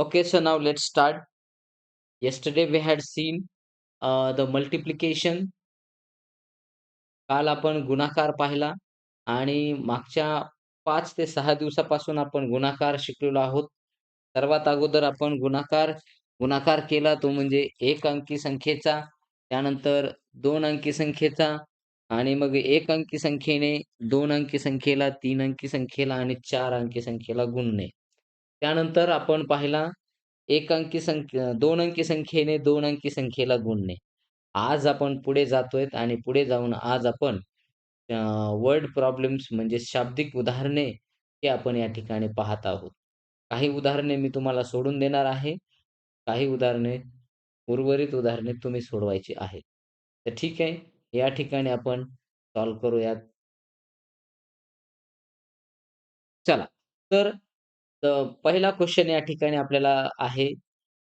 Okay, so now let's start. Yesterday we had seen uh, the multiplication. काल आपण गुणाकार पाहिला आणि मागच्या पाच ते सहा दिवसापासून आपण गुणाकार शिकलेलो आहोत. सर्वात अगोदर आपण गुणाकार गुणाकार केला तो म्हणजे एक अंकी संख्येचा, त्यानंतर दोन अंकी संख्येचा आणि मग एक अंकी संख्येने दोन अंकी संख्येला, तीन अंकी संख्येला आणि चार अंकी संख्येला गुणणे. त्यानंतर आपण पाहिला एक अंकी संख्या दोन अंकी संख्येने दोन अंकी संख्येला गुणणे. आज आपण पुढे जातोय आणि पुढे जाऊन आज आपण वर्ड प्रॉब्लेम्स म्हणजे शाब्दिक उदाहरणे हे आपण या ठिकाणी पाहत आहोत. काही उदाहरणे मी तुम्हाला सोडून देणार आहे. काही उदाहरणे, उर्वरित उदाहरणे तुम्ही सोडवायची आहेत. तर ठीक आहे. या ठिकाणी आपण सॉल्व्ह करूयात. चला. तर तर पहिला क्वेश्चन या ठिकाणी आपल्याला आहे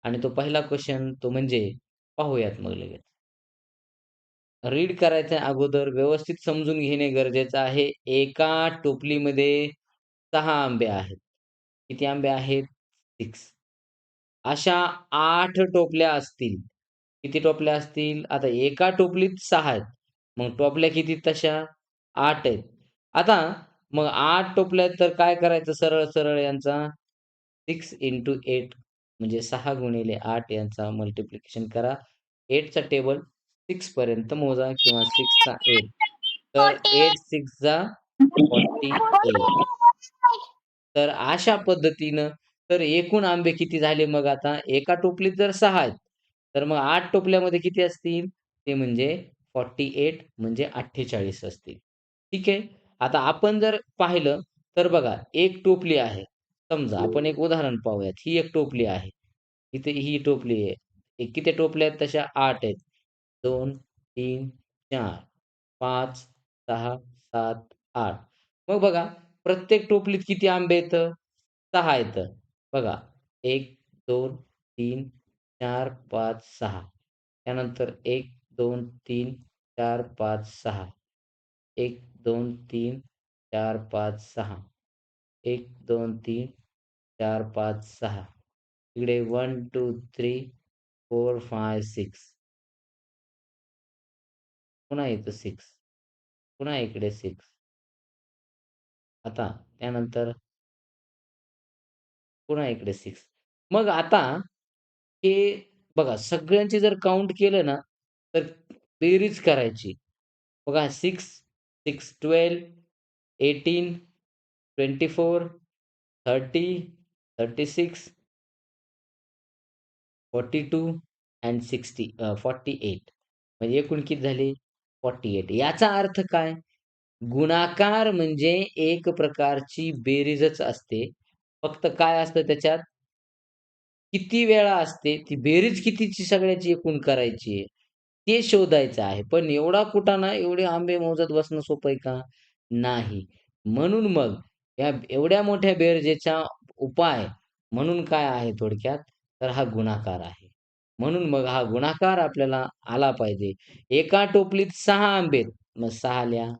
आणि तो पहिला क्वेश्चन तो म्हणजे पाहूयात मग लगेच. रीड करायच्या अगोदर व्यवस्थित समजून घेणे गरजेचं आहे. एका टोपलीमध्ये सहा आंबे आहेत. किती आंबे आहेत? सिक्स अशा आठ टोपल्या असतील. किती टोपल्या असतील? आता एका टोपलीत सहा आहेत. मग टोपल्या किती तशा? आठ आहेत. आता मग आठ टोपल्या तर काय करायचं सरळ-सरळ यांचा सिक्स इंटू एट म्हणजे सहा गुणिले आठ यांचा मल्टिप्लिकेशन करा. 8 चा टेबल सिक्स पर्यंत मोजा किंवा 6 चा 8 तर 8 6 जा 48. तर अशा पद्धतीनं तर एकूण आंबे किती झाले मग आता? एका टोपलीत जर सहा आहेत, तर मग आठ टोपल्यामध्ये किती असतील? ते म्हणजे 48 म्हणजे 48 असतील. ठीक आहे. आता आपण जर पाहिलं तर बघा एक टोपली आहे. समजा आपण एक उदाहरण पाहूयात. ही एक टोपली आहे. इथे ही टोपली आहे. हे किती टोपल्या आहेत तशा? 8 आहेत. 2, 3, 4, 5, 6, 7, 8. मग बघा प्रत्येक टोपलीत किती आंबे आहेत? 6 आहेत. बघा 1, 2, 3, 4, 5, 6. त्यानंतर 1, 2, 3, 4, 5, 6. 1, दोन तीन चार पाच सहा. एक दोन तीन चार पाच सहा. इकडे one two three four five six. पुन्हा येतो सिक्स. पुन्हा इकडे सिक्स. आता त्यानंतर पुन्हा इकडे सिक्स. मग आता हे बघा सगळ्यांचे जर काउंट केलं ना तर बेरीज करायची. बघा six 6, 6, 12, 18, 24, 30, 36 42 and sixty forty eight म्हणजे एकूण किती झाले? 48. याचा अर्थ काय? गुणाकार म्हणजे एक प्रकारची बेरीजच असते. फक्त काय असतं त्याच्यात? किती वेळा असते, ती बेरीज कितीची सगळ्याची एकूण करायची आहे, ते शोधायचं आहे. पण एवढा कुटाणा, एवढे आंबे मोजत बसणं सोपं आहे का? नाही. म्हणून मग या एवढ्या मोठ्या बेरजेचा उपाय म्हणून काय आहे थोडक्यात? तर हा गुणाकार आहे. म्हणून मग हा गुणाकार आपल्याला आला पाहिजे. एका टोपलीत सहा आंबे आहेत, मग सहा लिहा.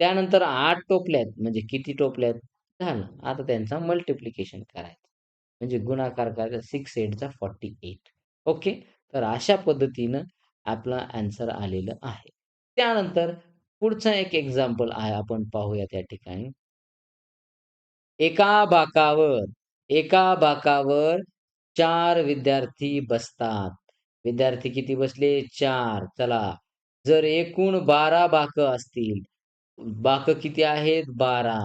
त्यानंतर आठ टोपल्या आहेत, म्हणजे किती टोपल्यात झालं. आता त्यांचा मल्टिप्लिकेशन करायचं. म्हणजे गुणाकार करायचा 6 8 चा 48. ओके. तर अशा पद्धतीनं आपला ॲन्सर आलेलं आहे. त्यानंतर पुढचं एक एक्झाम्पल आहे आपण पाहूया त्या ठिकाणी. एका बाकावर, एका बाकावर चार विद्यार्थी बसतात. विद्यार्थी किती बसले? चार चला. जर एकूण बारा बाक असतील, बाकं किती आहेत? 12.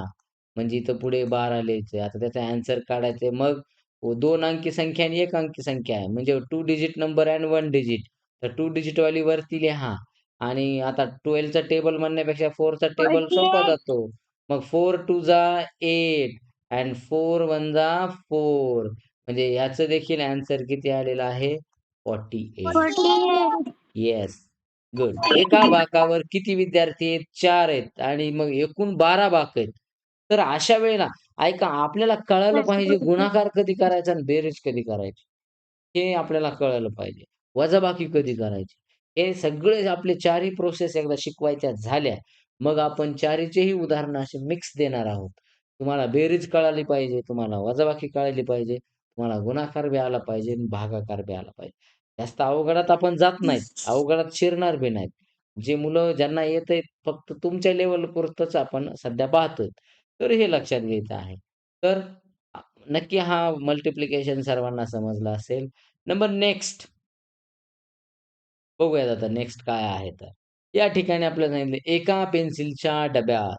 म्हणजे इथं पुढे 12 लिहायचंय. आता त्याचा ॲन्सर काढायचंय. मग दोन अंकी संख्या आणि एक अंकी संख्या आहे. म्हणजे two digit number and one digit. तर 2 डिजिटवाली वरती लिहा आणि आता 12 चा टेबल म्हणण्यापेक्षा 4 चा टेबल सोपा जातो. मग 4 टू जा 8 अँड 4 वन जा 4 म्हणजे ह्याचं देखील ॲन्सर किती आलेलं आहे? 48. 48. येस. गुड. एका बाकावर किती विद्यार्थी आहेत? 4 आहेत आणि मग एकूण 12 बाकं आहेत. तर अशा वेळेला ऐका आपल्याला कळायला पाहिजे गुणाकार कधी करायचा आणि बेरीज कधी करायची. हे आपल्याला कळायला पाहिजे. वजाबाकी कधी करायची. हे सगळे आपले चारही प्रोसेस एकदा शिकवायच्या झाल्या, मग आपण चारीचेही उदाहरणं अशी मिक्स देणार आहोत. तुम्हाला बेरीज कळाली पाहिजे, तुम्हाला वजाबाकी कळाली पाहिजे, तुम्हाला गुणाकार बी आला पाहिजे आणि भागाकार बी आला पाहिजे. जास्त अवघडात आपण जात नाहीत. अवघडात शिरणार बी नाहीत. जे मुलं ज्यांना येतंय फक्त तुमच्या लेव्हलपुरतंच आपण सध्या पाहतोय. तर हे लक्षात घ्यायचं आहे. तर नक्की हा मल्टिप्लिकेशन सर्वांना समजला असेल. नंबर नेक्स्ट बघूयात आता नेक्स्ट काय आहे तर. या ठिकाणी आपल्याला सांगितलं एका पेन्सिलच्या डब्यात,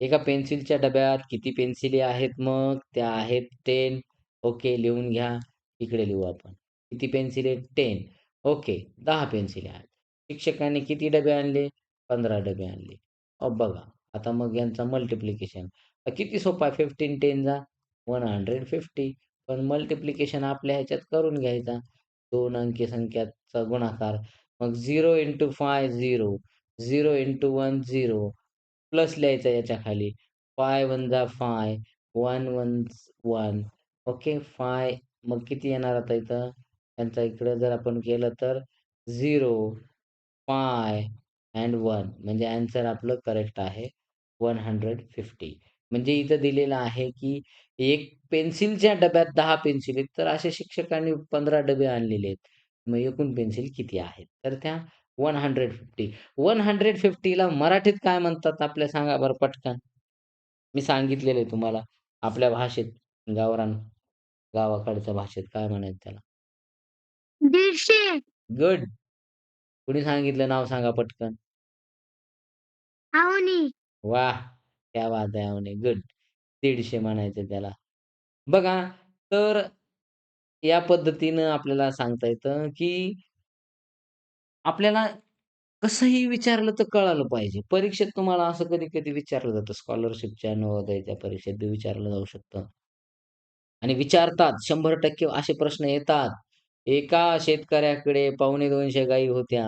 एका पेन्सिलच्या डब्यात किती पेन्सिली आहेत मग? त्या आहेत टेन ओके लिहून घ्या. इकडे लिहू आपण. किती पेन्सिल आहेत? टेन ओके दहा पेन्सिली आहेत. शिक्षकांनी किती डबे आणले? 15 डबे आणले. अ, बघा आता मग यांचा मल्टिप्लिकेशन. किती सोपा आहे 15 10 जा 150. पण मल्टिप्लिकेशन आपल्या ह्याच्यात करून घ्यायचा. दोन अंकी संख्याचा गुणाकार. मग झिरो इंटू 5 0. 0 इंटू 1 0. प्लस लिहायचा याच्या खाली. 5 1 जा 5. 1 1 1. ओके फाय मग किती येणार आता इथं? त्यांचा इकडं जर आपण केलं तर झिरो फाय अँड वन म्हणजे ॲन्सर आपलं करेक्ट आहे 150. म्हणजे इथं दिलेलं आहे, की एक पेन्सिलच्या डब्यात दहा पेन्सिल आहेत. तर अशा शिक्षकांनी 15 डबे आणलेले आहेत. मग एकूण पेन्सिल किती आहेत? तर त्या 150. 150ला मराठीत काय म्हणतात आपल्या सांगा बरं पटकन? मी सांगितलेलं आहे तुम्हाला. आपल्या भाषेत गावरान गावाकडच्या भाषेत काय म्हणायचं त्याला? 150. गुड. कुणी सांगितलं नाव सांगा पटकन? अवनी. वाह! क्या बात है अवनी. गुड. 150 म्हणायचं त्याला. बघा तर या पद्धतीनं आपल्याला सांगता येतं, की आपल्याला कसंही विचारलं तर कळालं पाहिजे. परीक्षेत तुम्हाला असं कधी-कधी विचारलं जातं. स्कॉलरशिपच्या, नवोदयाच्या परीक्षेत बी विचारलं जाऊ शकतं. आणि विचारतात 100% असे प्रश्न येतात. एका शेतकऱ्याकडे पावणे दोनशे गायी होत्या.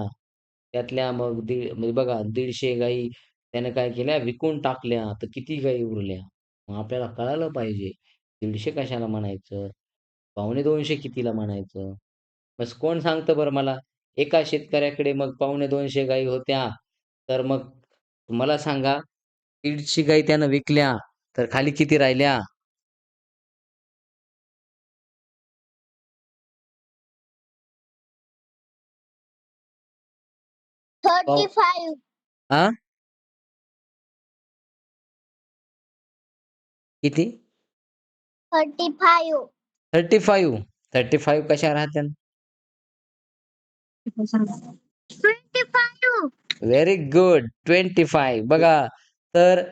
त्यातल्या मग दीड म्हणजे बघा दीडशे गायी त्याने काय केल्या विकून टाकल्या. तर किती गायी उरल्या? मग आपल्याला कळालं पाहिजे दीडशे कशाला म्हणायचं? पावणे 200 कितीला म्हणायचं? बस कोण सांगतं बरं मला? एका शेतकऱ्याकडे मग पावणे 200 गायी होत्या. तर मग मला सांगा 150 गायी त्यानं विकल्या. तर खाली किती राहिल्या? पाव 35. हां? किती? 35. 35. 35 कशा राहत्याल? 25. Very good. 25 बघा तर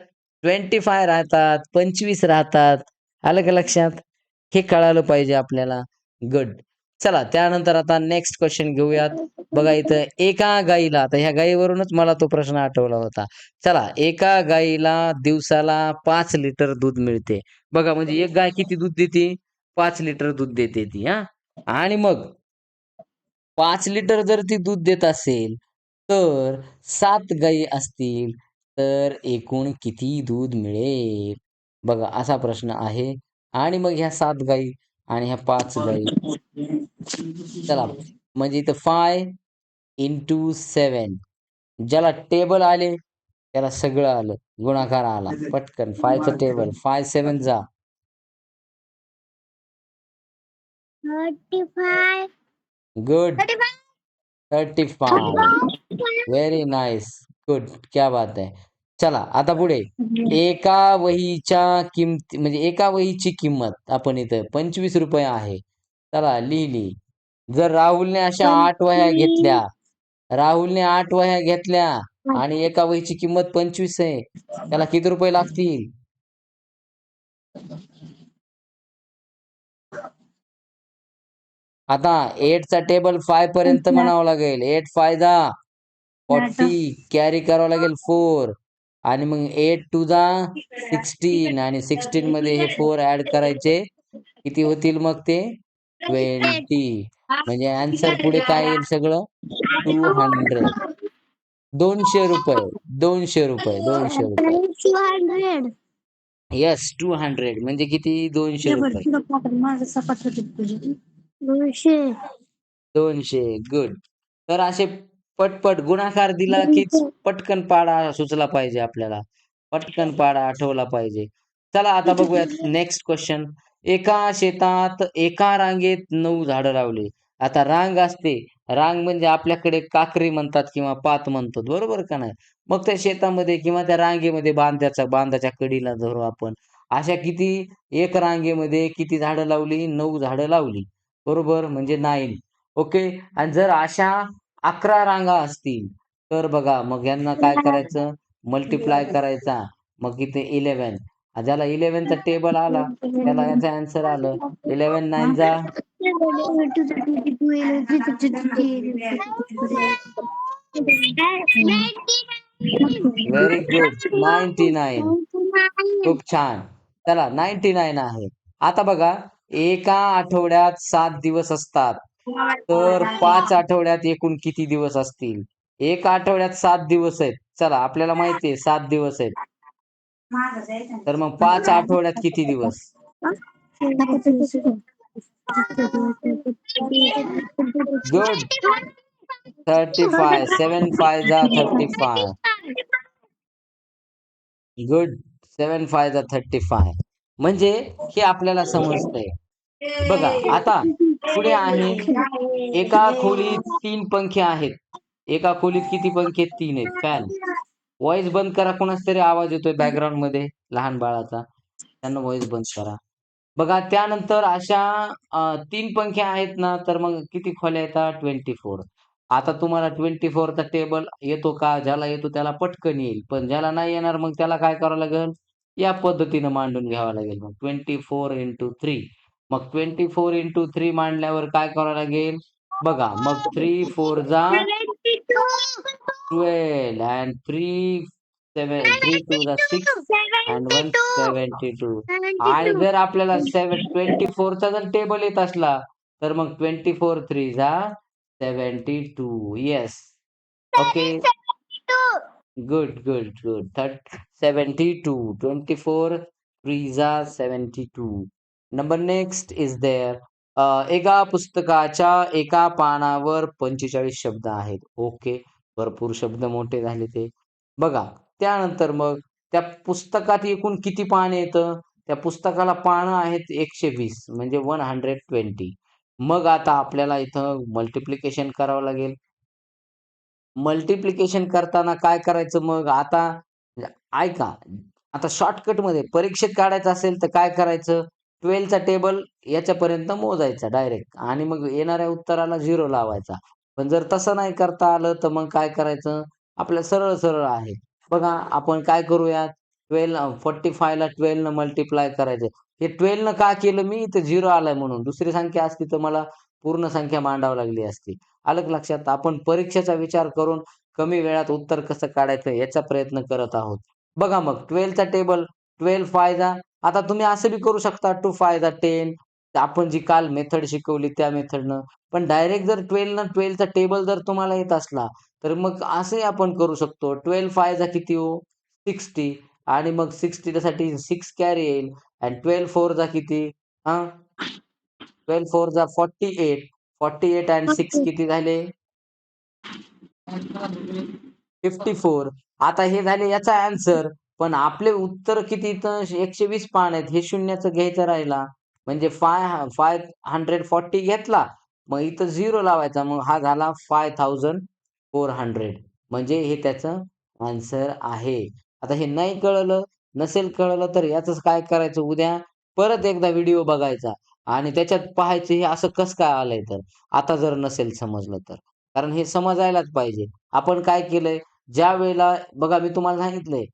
25 राहतात, 25 राहतात. आलं का लक्षात? हे कळालं पाहिजे आपल्याला. गुड. चला त्यानंतर आता नेक्स्ट क्वेशन घेऊयात. बघा इथं एका गाईला आता ह्या गाईवरूनच मला तो प्रश्न आठवला होता. चला एका गाईला दिवसाला 5 लिटर दूध मिळते. बघा म्हणजे एक गाय किती दूध देते? पाच लिटर दूध देते ती हा आणि मग पाच लिटर जर ती दूध देत असेल, तर सात गायी असतील, तर एकूण किती दूध मिळेल? बघा असा प्रश्न आहे. आणि मग ह्या सात गायी आणि ह्या पाच गायी. चला म्हणजे इथं फाय इंटू सेवन ज्याला टेबल आले, त्याला सगळं आलं. गुणाकार आला. पटकन फायचं टेबल 5 7 जा. 35. गुड. 35. 35. Very nice. गुड. क्या बात है. चला आता पुढे. एका वहीच्या किमती म्हणजे एका वहीची किंमत आपण इथं ₹25 आहे. चला लिहिली. जर राहुलने अशा 8 वह्या घेतल्या, राहुलने 8 वह्या घेतल्या आणि एका वहीची किंमत 25 आहे. त्याला किती रुपये लागतील? आता 8 चा टेबल 5 पर्यंत म्हणावं लागेल. 8 5 जा 40 कॅरी करावं लागेल 4 आणि मग 8 2 जा 16 आणि 16 मध्ये हे 4 ॲड करायचे. किती होतील मग ते? 20 म्हणजे ॲन्सर पुढे काय येईल सगळं? 200. ₹200. ₹200. ₹200. 200. येस 200 म्हणजे किती? ₹200. दोनशे. 200 गुड. तर असे पटपट गुणाकार दिला कीच पटकन पाढा सुचला पाहिजे आपल्याला. पटकन पाढा आठवला पाहिजे. चला आता बघूयात नेक्स्ट क्वेशन. एका शेतात एका रांगेत नऊ झाडं लावली. आता रांग असते. रांग म्हणजे आपल्याकडे काकरी म्हणतात किंवा पात म्हणतो. बरोबर का नाही? मग त्या शेतामध्ये किंवा त्या रांगेमध्ये बांधाच्या बांधाच्या कडीला धरू आपण. अशा किती एक रांगेमध्ये किती झाडं लावली? 9 झाडं लावली. बरोबर? म्हणजे 9 ओके. आणि जर अशा 11 रांगा असतील, तर बघा मग यांना काय करायचं? मल्टिप्लाय करायचा. मग इथे 11 ज्याला 11 चा टेबल आला, त्याला याचं ॲन्सर आलं. 11 9 जा व्हेरी गुड. 99 खूप छान. चला 99 आहे. आता बघा एका आठवड्यात सात दिवस असतात. तर पाच आठवड्यात एकूण किती दिवस असतील? एका आठवड्यात सात दिवस आहेत. चला आपल्याला माहिती आहे सात दिवस आहेत. तर मग पाच आठवड्यात किती दिवस? गुड. 35 7 5 जा 35. गुड. 7 5 जा 35. म्हणजे हे आपल्याला समजतंय. बघा आता पुढे आहे एका खोलीत तीन पंखे आहेत. एका खोलीत किती पंखे तीन आहेत. फॅन. व्हॉईस बंद करा. कोणाच तरी आवाज येतोय बॅकग्राऊंडमध्ये लहान बाळाचा. त्यांना व्हॉईस बंद करा. बघा त्यानंतर अशा तीन पंखे आहेत ना, तर मग किती खोल्या येतात? 24. आता तुम्हाला ट्वेंटी फोरचा टेबल येतो का? ज्याला येतो त्याला पटकन येईल. पण ज्याला नाही येणार मग त्याला काय करावं लागेल? या पद्धतीनं मांडून घ्यावं लागेल मग 24 इंटू 3. मग 24 इंटू 3 मांडल्यावर काय करावं लागेल? बघा मग 3 4 जा 12 and 3 7 3 2 जा 6 and 1 72. आणि जर आपल्याला 7 24 चा जर टेबल येत असला, तर मग 24 3 जा 72. Yes. Okay. Good, good, good. That 72. 24 3 जा 72. Number next is there Uh, एका पुस्तकाच्या एका पानावर 45 शब्द आहेत. ओके. भरपूर शब्द मोठे झाले ते. बघा त्यानंतर मग त्या पुस्तकात एकूण किती पान येतं? त्या पुस्तकाला पानं आहेत 120 म्हणजे 120. मग आता आपल्याला इथं मल्टिप्लिकेशन करावं लागेल. मल्टिप्लिकेशन करताना काय करायचं मग? आता ऐका, आता शॉर्टकटमध्ये परीक्षेत काढायचं असेल तर काय करायचं? ट्वेल्थचा टेबल याच्यापर्यंत मोजायचा डायरेक्ट आणि मग येणाऱ्या उत्तराला झिरो लावायचा. पण जर तसं नाही करता आलं, तर मग काय करायचं? आपल्या सरळ-सरळ आहे. बघा आपण काय करूयात 12 45 ला 12 न मल्टिप्लाय करायचं. हे 12 न का केलं मी? इथं झिरो आलाय म्हणून. दुसरी संख्या असती तर मला पूर्ण संख्या मांडावी लागली असती. आलं लक्षात? आपण परीक्षेचा विचार करून कमी वेळात उत्तर कसं काढायचं याचा प्रयत्न करत आहोत. बघा मग ट्वेल्थचा टेबल ट्वेल्व फायदा आता तुम्ही असं बी करू शकता टू फायदा टेन आपण जी काल मेथड शिकवली त्या मेथडनं. पण डायरेक्ट जर 12 न 12 चा टेबल जर तुम्हाला येत असला, तर मग असंही आपण करू शकतो. ट्वेल्व फायदा किती हो? 60 आणि मग 60 साठी 6 कॅरी येईल आणि 12 4 जा किती? हां. 12 4 जा 48. 48 आणि 6 किती झाले? 54. आता हे झाले याचा ॲन्सर. पण आपले उत्तर किती इथं 120 पान आहेत. हे शून्याचं घ्यायचं राहिला. म्हणजे फाय 540 घेतला. मग इथं 0 लावायचा. मग हा झाला 5400 म्हणजे हे त्याचं ॲन्सर आहे. आता हे नाही कळलं, नसेल कळलं तर याचंच काय करायचं उद्या परत एकदा व्हिडिओ बघायचा आणि त्याच्यात पाहायचं हे असं कसं काय आलंय तर. आता जर नसेल समजलं तर. कारण हे समजायलाच पाहिजे. आपण काय केलंय, ज्या वेळेला बघा मी तुम्हाला सांगितलंय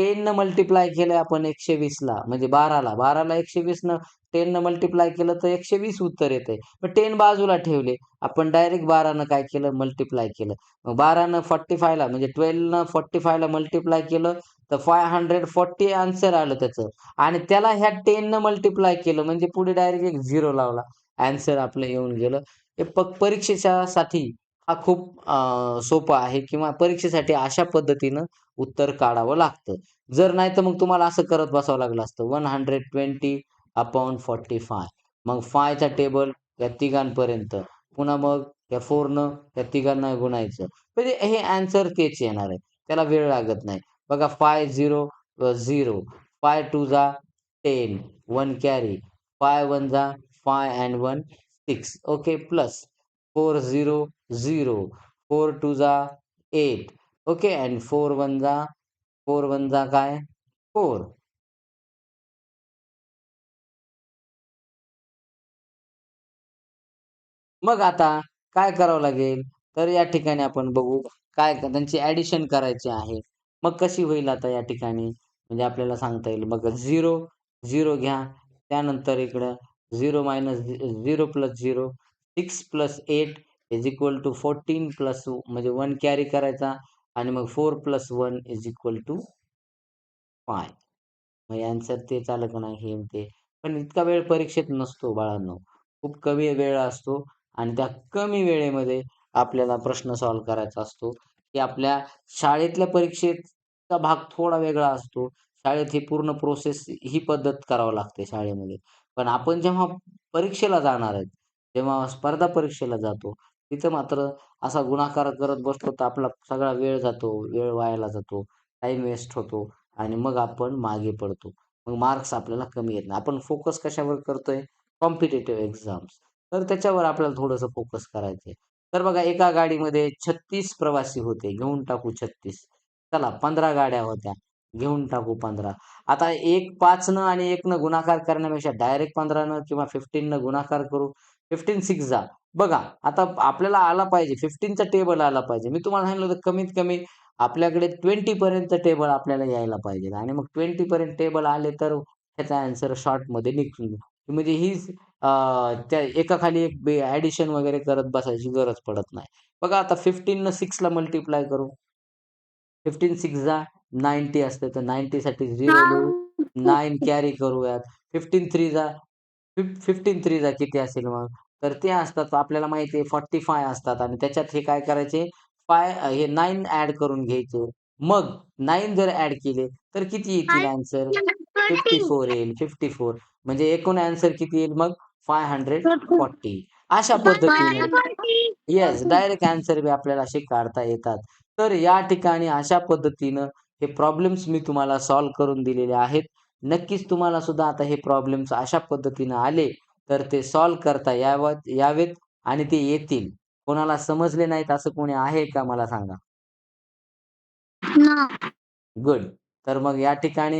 टेन न मल्टिप्लाय केलं आपण 120 ला म्हणजे बाराला बाराला एकशे वीस न टेन न मल्टिप्लाय केलं तर 120 उत्तर येतंय. मग टेन बाजूला ठेवले. आपण डायरेक्ट बारानं काय केलं मल्टिप्लाय केलं. मग 12 न 45 ला म्हणजे 12 न 45 ला मल्टिप्लाय केलं तर 540 आन्सर आलं त्याचं आणि त्याला ह्या टेन न मल्टिप्लाय केलं म्हणजे पुढे डायरेक्ट एक झिरो लावला. आन्सर आपलं येऊन गेलं. हे परीक्षेच्या साठी हा खूप सोपं सोपा आहे किंवा परीक्षेसाठी अशा पद्धतीनं उत्तर काढावं लागतं. जर नाही तर मग तुम्हाला असं करत बसावं लागलं असतं 120 अपॉन 45 मग फायचा टेबल या तिघांपर्यंत. पुन्हा मग या फोरनं या तिघांना गुणायचं. म्हणजे हे अँसर तेच येणार आहे. त्याला वेळ लागत नाही. बघा 5 0 अ, 0 5 2 जा 10 1 कॅरी फाय वन जा five and one six okay plus four zero zero four two जा eight okay and four one जा फोर वन जा काय? फोर. मग आता काय करावं लागेल? तर या ठिकाणी आपण बघू काय त्यांची ऍडिशन करायची आहे. मग कशी होईल आता या ठिकाणी? म्हणजे आपल्याला सांगता येईल. मग झिरो झिरो घ्या. त्यानंतर इकडं zero minus zero plus zero six plus eight is equal to fourteen plus म्हणजे वन कॅरी करायचा. आणि मग four plus one is equal to five. मग आन्सर ते आलं का नाही हे ते. पण इतका वेळ परीक्षेत नसतो बाळांनो. खूप कमी वेळ असतो आणि त्या कमी वेळेमध्ये आपल्याला प्रश्न सॉल्व्ह करायचा असतो. की आपल्या शाळेतल्या परीक्षेचा भाग थोडा वेगळा असतो. शाळेत ही पूर्ण प्रोसेस ही पद्धत करावं लागते शाळेमध्ये. पण आपण जेव्हा परीक्षेला जाणार आहेत जेव्हा स्पर्धा परीक्षेला जातो तिथं मात्र असा गुणाकार करत बसतो तर आपला सगळा वेळ जातो वेळ वायाला जातो टाइम वेस्ट होतो आणि मग आपण मागे पडतो. मग मार्क्स आपल्याला कमी येत नाही. आपण फोकस कशावर करतोय? कॉम्पिटेटिव्ह एक्झाम्स तर त्याच्यावर आपल्याला थोडंसं फोकस करायचंय. तर बघा एका गाडीमध्ये छत्तीस प्रवासी होते. घेऊन टाकू छत्तीस. चला पंधरा गाड्या होत्या. घेऊन टाकू पंधरा. आता एक पाच न आणि एक न गुणाकार करण्यापेक्षा डायरेक्ट पंधरा न किंवा फिफ्टीन न गुणाकार करू. फिफ्टीन सिक्स जा. बघा आता आपल्याला आला पाहिजे फिफ्टीनचा टेबल आला पाहिजे. मी तुम्हाला सांगितलं होतं कमीत कमी आपल्याकडे ट्वेंटी पर्यंत टेबल आपल्याला यायला पाहिजे. आणि मग ट्वेंटी पर्यंत टेबल आले तर ह्याचा आन्सर शॉर्टमध्ये निघून. म्हणजे हीच अं, त्या एकाखाली एक ऍडिशन वगैरे करत बसायची गरज पडत नाही. बघा आता फिफ्टीन न सिक्सला मल्टिप्लाय करू. फिफ्टीन सिक्स जा नाईन्टी असते तर नाईन्टी साठी झिरो देऊ नाईन कॅरी करूयात. फिफ्टीन थ्री जा फिफ्टीन थ्री जा किती असेल मग? तर ते असतात आपल्याला माहिती आहे फॉर्टी फाय असतात. आणि त्याच्यात हे काय करायचे? फाय हे नाईन ऍड करून घ्यायचे. मग नाईन जर ऍड केले तर किती येतील आन्सर फिफ्टी फोर येईल. फिफ्टी फोर म्हणजे एकूण आन्सर किती येईल मग? फाय हंड्रेड फॉर्टी अशा पद्धतीने. येस डायरेक्ट आन्सर बी आपल्याला असे काढता येतात. तर या ठिकाणी अशा पद्धतीनं हे प्रॉब्लेम्स मी तुम्हाला सॉल्व्ह करून दिलेले आहेत. नक्कीच तुम्हाला सुद्धा आता हे प्रॉब्लेम्स अशा पद्धतीनं आले. तर ते सॉल्व्ह करता यावत यावेत आणि ते येतील. कोणाला समजले नाहीत असं कोणी आहे का? मला सांगा. गुड तर मग या ठिकाणी